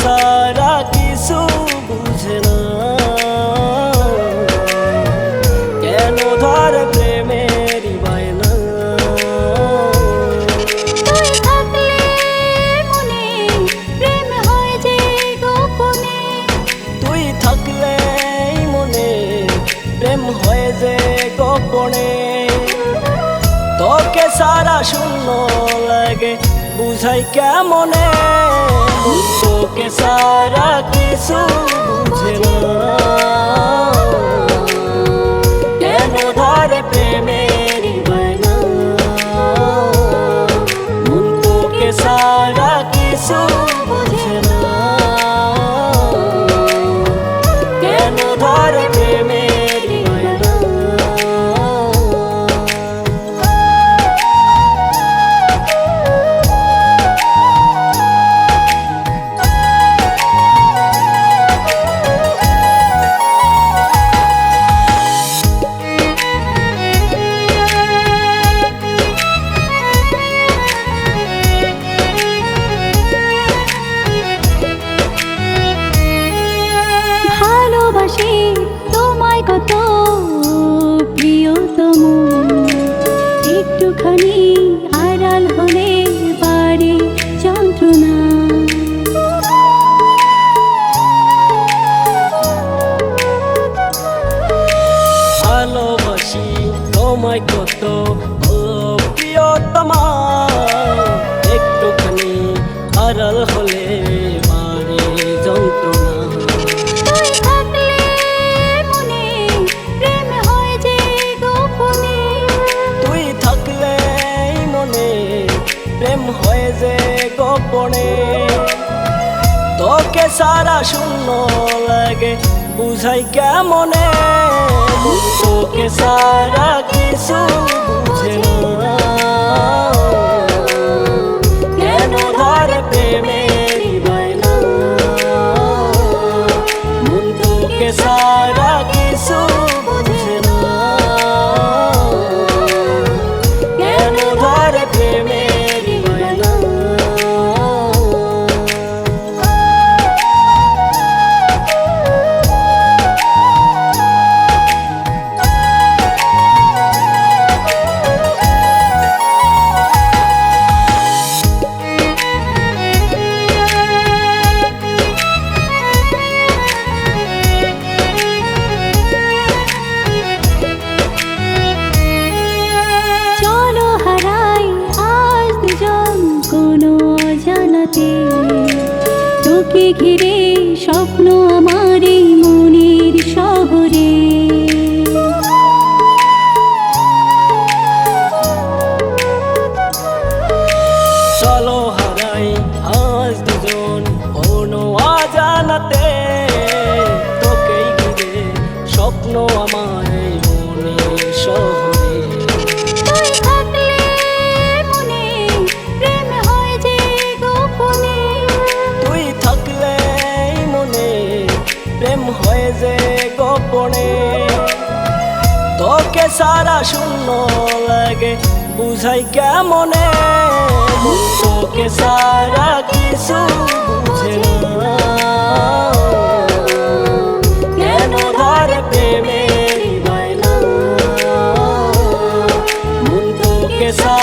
সারা কিছু বুঝে না কেন ধর প্রেমের বায়না? তুই থাকলে মনে প্রেম হয়ে যে গোপনে। তোকে সারা শূন্য লাগে বুঝাই কেমনে? মন তোকে সারা কিছু বুঝে না কেন ধরে প্রেমের বায়না মন তোকে সারা তোমায় কত প্রিয়তমা একটুখানি আড়াল হলে যন্ত্রণা। মনে হয় তুই থাকলে মনে প্রেম হয়ে যে গোপনে। তোকে সারা শূন্য লাগে বুঝাই কেমনে? মন তোকে সারা কিছু বুঝে না। ধরে অজানাতে তোকে ঘিরে স্বপ্ন আমার এই মনের শহরে। চলো হারাই আজ কোনো ঘিরে স্বপ্ন আমার গোপনে। তোকে সারা শূন্য লাগে, বুঝাই কেমনে? তোকে সারা কিছু বুঝে কেন ধর প্রেমে সারা